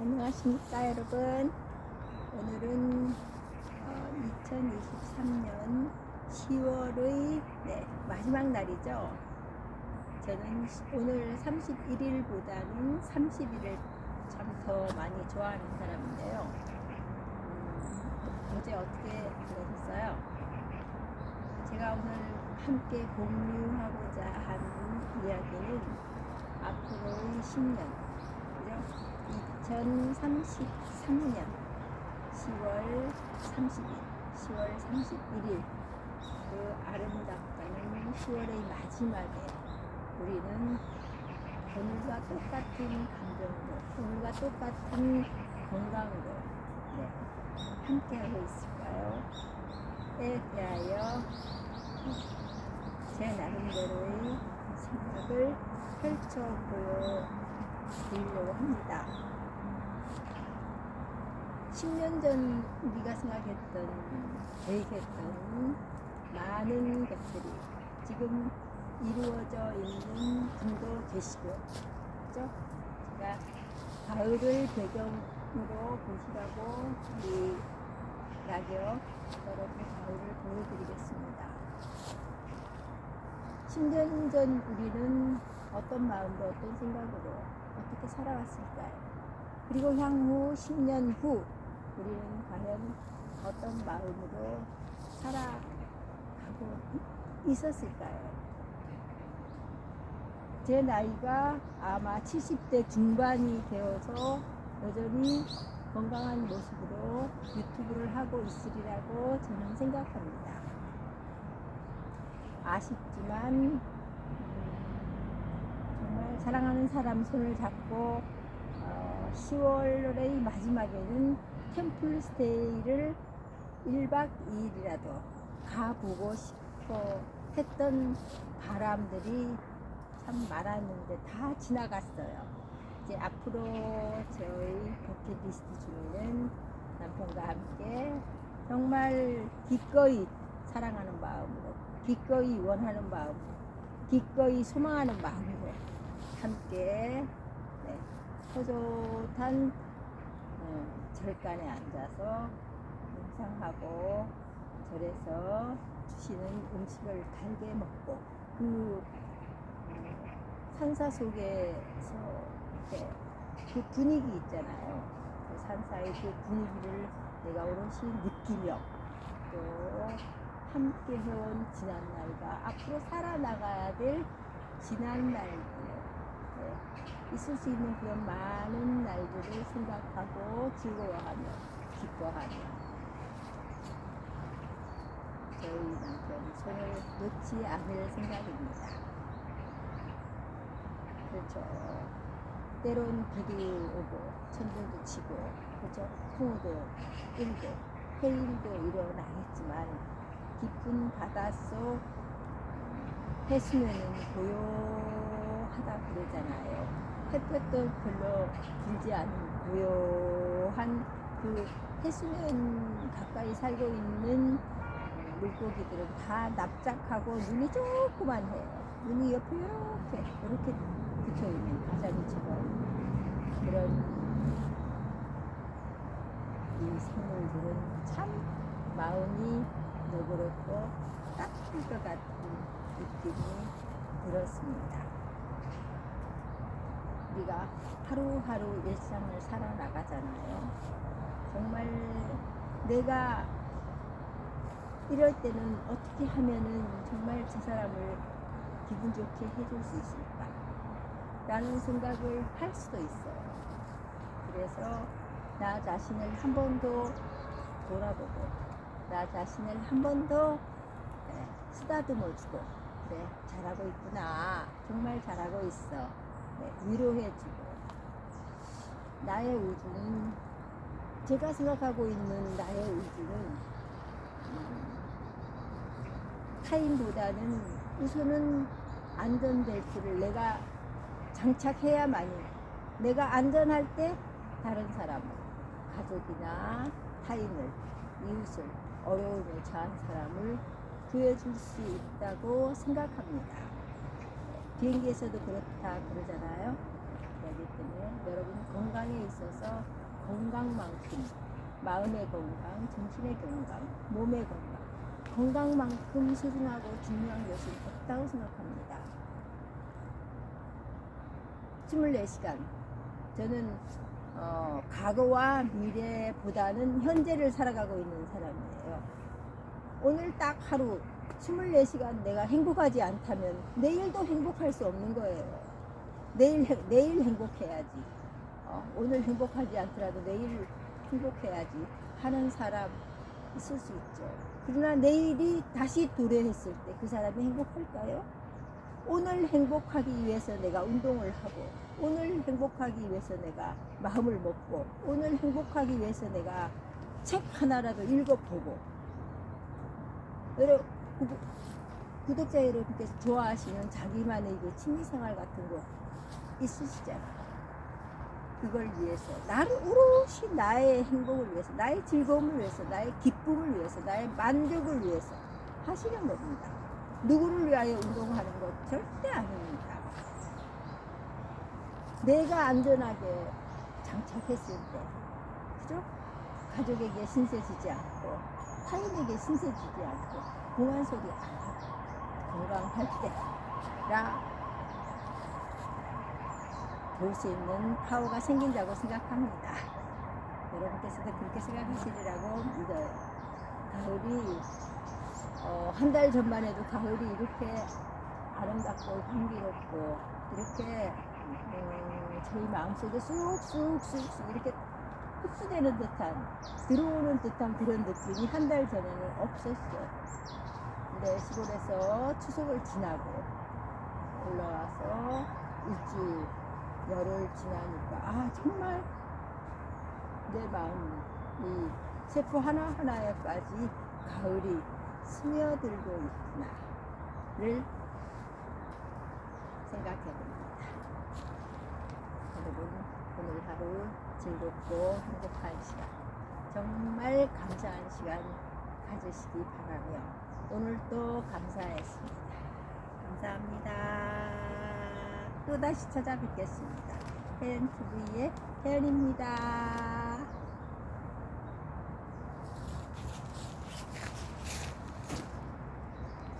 안녕하십니까 여러분 오늘은 어, 2023년 10월의 네, 마지막 날이죠 저는 시- 오늘 31일보다는 30일을 참 더 많이 좋아하는 사람인데요 음, 어제 어떻게 보내셨어요? 제가 오늘 함께 공유하고자 하는 이야기는 앞으로의 10년 그죠? 2033년 10월 30일, 10월 31일 그 아름답다는 10월의 마지막에 우리는 오늘과 똑같은 감정으로, 오늘과 똑같은 건강으로 네, 함께하고 있을까요? 에 대하여 제 나름대로의 생각을 펼쳐 보여드리려고 합니다. 10년 전 우리가 생각했던, 계획했던 많은 것들이 지금 이루어져 있는 분도 계시고, 그죠? 제가 가을을 배경으로 보시라고 우리 낙엽 여러분 가을을 보여드리겠습니다. 10년 전 우리는 어떤 마음으로 어떤 생각으로 어떻게 살아왔을까요? 그리고 향후 10년 후 우리는 과연 어떤 마음으로 살아가고 있었을까요? 제 나이가 아마 70대 중반이 되어서 여전히 건강한 모습으로 유튜브를 하고 있으리라고 저는 생각합니다. 아쉽지만 음, 정말 사랑하는 사람 손을 잡고 어, 10월의 마지막에는 템플 스테이를 1박 2일이라도 가보고 싶어 했던 바람들이 참 많았는데 다 지나갔어요. 이제 앞으로 저희 버킷리스트 중에는 남편과 함께 정말 기꺼이 사랑하는 마음으로, 기꺼이 원하는 마음으로, 기꺼이 소망하는 마음으로 함께 네, 허젓한 어, 절간에 앉아서 묵상하고 절에서 주시는 음식을 달게 먹고 그 어, 산사 속에서 그 분위기 있잖아요. 그 산사의 그 분위기를 내가 오롯이 느끼며 또 함께 해온 지난 날과 앞으로 살아나가야 될 지난 날들 네, 있을 수 있는 그런 많은 날들을 생각하고 즐거워하며 기뻐하며 저희 남편이 손을 놓지 않을 생각입니다. 그렇죠. 때론 비도 오고 천둥도 치고 그렇죠. 풍우도 일도 해일도 일어나겠지만 깊은 바닷속 해수면은 고요 하다 그러잖아요. 햇볕도 별로 들지 않은 고요한 그 해수면 가까이 살고 있는 물고기들은 다 납작하고 눈이 조그만 해요. 눈이 옆에 이렇게 이렇게 붙어 있는 가자미처럼 그런 이 생물들은 참 마음이 너그럽고 따뜻할 것 같은 느낌이 들었습니다. 우리가 하루하루 일상을 살아나가잖아요. 정말 내가 이럴 때는 어떻게 하면은 정말 저 사람을 기분 좋게 해줄 수 있을까? 라는 생각을 할 수도 있어요. 그래서 나 자신을 한 번 더 돌아보고, 나 자신을 한 번 더 쓰다듬어 주고, 그래, 잘하고 있구나. 정말 잘하고 있어. 네, 위로해주고. 나의 우주는, 제가 생각하고 있는 나의 우주는, 음, 타인보다는 우선은 안전벨트를 내가 장착해야만이 내가 안전할 때 다른 사람을 가족이나 타인을 이웃을 어려움에 처한 사람을 구해줄 수 있다고 생각합니다. 비행기에서도 그렇다 그러잖아요. 여기 때문에 여러분 건강에 있어서 건강만큼 마음의 건강, 정신의 건강, 몸의 건강, 건강만큼 소중하고 중요한 것은 없다고 생각합니다. 24시간. 저는 어, 과거와 미래보다는 현재를 살아가고 있는 사람이에요. 오늘 딱 하루 24시간 내가 행복하지 않다면 내일도 행복할 수 없는 거예요. 내일, 행- 내일 행복해야지. 어, 오늘 행복하지 않더라도 내일 행복해야지 하는 사람 있을 수 있죠. 그러나 내일이 다시 도래했을 때 그 사람이 행복할까요? 오늘 행복하기 위해서 내가 운동을 하고 오늘 행복하기 위해서 내가 마음을 먹고 오늘 행복하기 위해서 내가 책 하나라도 읽어보고 구- 구독자 여러분께서 좋아하시는 자기만의 그 취미생활 같은 거 있으시잖아요. 그걸 위해서 나를 오롯이 나의 행복을 위해서 나의 즐거움을 위해서 나의 기쁨을 위해서 나의 만족을 위해서 하시는 겁니다. 누구를 위하여 운동하는 것 절대 아닙니다. 내가 안전하게 장착했을 때, 그죠? 가족에게 신세 지지 않고, 타인에게 신세지지 않고, 공한 소리 건강할 때라 볼수 있는 파워가 생긴다고 생각합니다. 여러분께서도 그렇게 생각하시리라고 믿어요. 가을이 어, 한 달 전만 해도 가을이 이렇게 아름답고 향기롭고 이렇게 음, 저희 마음속에 쑥쑥쑥쑥 이렇게 흡수되는 듯한 들어오는 듯한 그런 느낌이 한 달 전에는 없었어요. 근데 시골에서 추석을 지나고 올라와서 일주일 열흘 지나니까 아 정말 내 마음이 세포 하나하나에까지 가을이 스며들고 있구나를 생각해 봅니다. 여러분 오늘 하루 즐겁고 행복한 시간 정말 감사한 시간 가지시기 바라며 오늘도 감사했습니다. 감사합니다. 또 다시 찾아뵙겠습니다. 혜연TV의 혜연입니다.